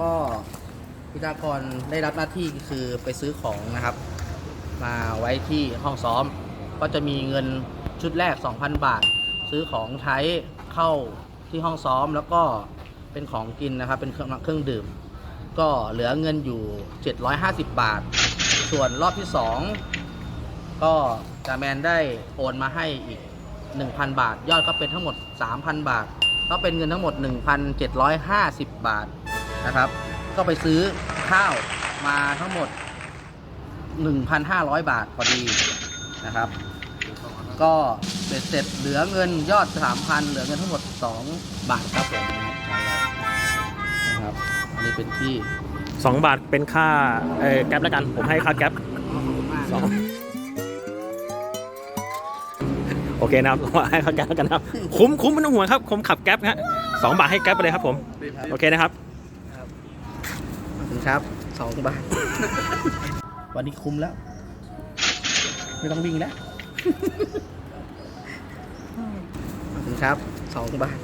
ก็พิธากรได้รับหน้าที่คือไปซื้อของนะครับ มาไว้ที่ห้องซ้อม ก็จะมีเงินชุดแรก 2,000 บาท ซื้อของใช้เข้าที่ห้องซ้อมแล้วก็เป็นของกินนะครับ เป็นเครื่องเครื่องดื่ม ก็เหลือเงินอยู่ 750 บาท ส่วนรอบที่ 2 ก็จาแมนได้โอนมาให้อีก 1,000 บาท ยอดก็เป็นทั้งหมด 3,000 บาท ก็เป็นเงินทั้งหมด 1,750 บาท นะครับ ก็ไปซื้อข้าวมาทั้งหมด 1,500 บาทพอดีนะครับ ก็เสร็จเสร็จเหลือเงินยอด 3,000 เหลือเงินทั้งหมด 2 บาทครับผมนะครับใช้แล้วนะครับอันนี้เป็นที่สองบาทเป็นค่าเอ่อแก๊ปแล้วกัน ผมให้ค่าแก๊ปสองโอเคนะครับให้ค่าแก๊ปแล้วกันนะครับ คุ้มคุ้มไม่ต้องห่วงครับผมขับแก๊ปฮะสองบาทให้แก๊ปไปเลยครับผม โอเคนะครับขอบคุณ ครับสองบาท วันนี้คุ้มแล้ว ไม่ต้องวิ่งแล้วขอบคุณครับสองบาท